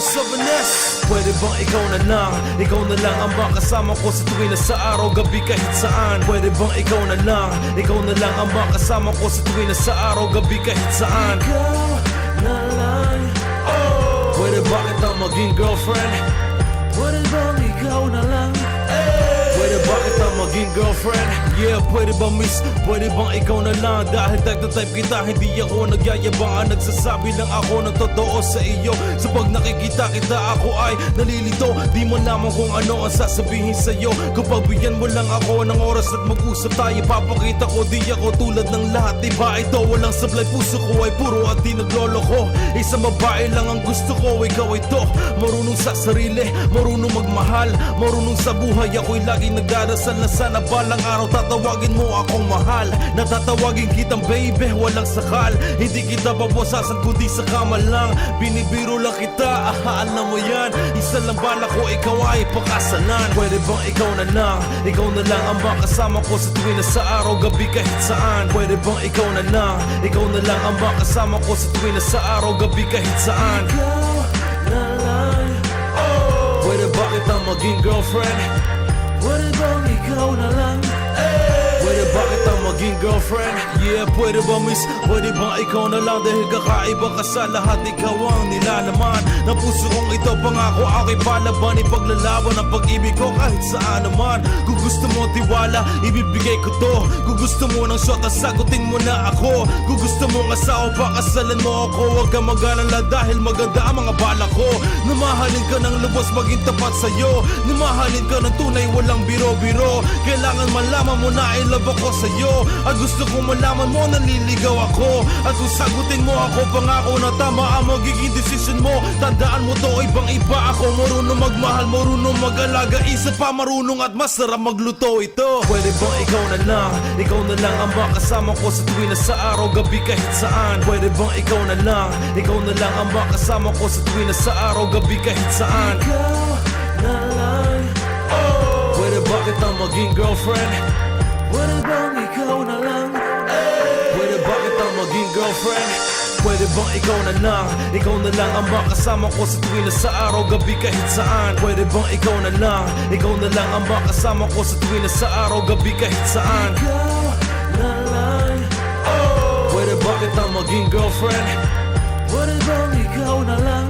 sa Vanes Pwede bang ikaw na lang? Ikaw na lang ang makasama ko sa tuwing na sa araw gabi kahit saan. Pwede bang ikaw na lang? Ikaw na lang ang makasama ko sa tuwing na sa araw gabi kahit saan. Ikaw na lang. Oh. Pwede ba kita maging girlfriend? Pwede bang ikaw na lang kita maging girlfriend? Yeah, pwede ba miss? Pwede bang ikaw na. Lang? Dahil type to type kita, hindi ako nagyayabang. Nagsasabi lang ako ng totoo sa iyo. Sa pag nakikita kita ako ay nalilito. Di mo naman kung ano ang sasabihin sa'yo. Kapag bigyan mo lang ako ng oras at mag-usap tayo Papakita ko di ako tulad ng lahat Diba ito walang sablay puso ko ay puro at di nagloloko. Isang babae lang ang gusto ko, ikaw ito. Marunong sa sarili, marunong magmahal Marunong sa buhay, ako'y laging nagdarasal na sana balang araw Tatawagin mo akong mahal. Natatawagin kitang baby, walang sakal. Hindi kita babasasan kundi sa kama lang. Binibiro lang kita, ah, alam mo yan. Isa lang bala ko, ikaw ay pakasalan. Pwede bang ikaw na lang? Ikaw na lang ang makasama ko sa tuwing na sa araw gabi kahit saan. Pwede bang ikaw na lang? Ikaw na lang ang makasama ko sa tuwing na sa araw gabi kahit saan. Ikaw na lang. Pwede ba kita maging girlfriend? Girlfriend? Yeah, pwede ba miss? Pwede bang ikaw na lang? Dahil kakaiba ka sa lahat Ikaw ang nilalaman. Ng puso kong ito Pangako ako'y palaban. Ipaglalaban ang pag-ibig ko kahit saan naman. Kung gusto mo tiwala, ibibigay ko to. Kung gusto mo ng shot, sagutin mo na ako. Kung gusto mo asawa, pakasalan mo ako. Huwag kang mag-alala dahil maganda ang mga bala ko. Namahalin ka ng lubos, maging tapat sa'yo. Namahalin ka ng tunay, walang biro-biro. Kailangan malaman mo na I love ako sa'yo. At gusto kong malaman mo, naliligaw ako. At kung sagutin mo ako, pangako na tama ang magiging decision mo. Tandaan mo to, ibang iba ako. Marunong magmahal, marunong mag-alaga. Isa pa marunong at masarap magluto ito. Pwede bang ikaw na lang? Ikaw na lang ang makasama ko sa tuwing na sa araw gabi kahit saan. Pwede bang ikaw na lang? Ikaw na lang ang makasama ko sa tuwing na sa araw gabi kahit saan. Ikaw na lang. Pwede ba kita maging girlfriend? Pwede bang bang ikaw na lang? Ikaw na lang ang makasama ko sa tuwing sa araw gabi kahit saan Pwede bang ikaw na lang? Ikaw na lang ang makasama ko sa tuwing sa araw gabi kahit saan Ikaw na lang Pwede ba kita maging girlfriend? Pwede bang ikaw na lang?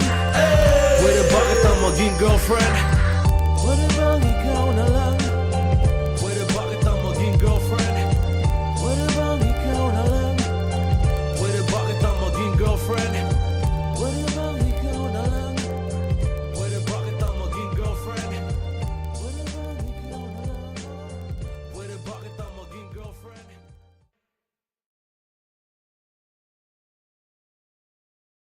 Pwede ba kita maging girlfriend?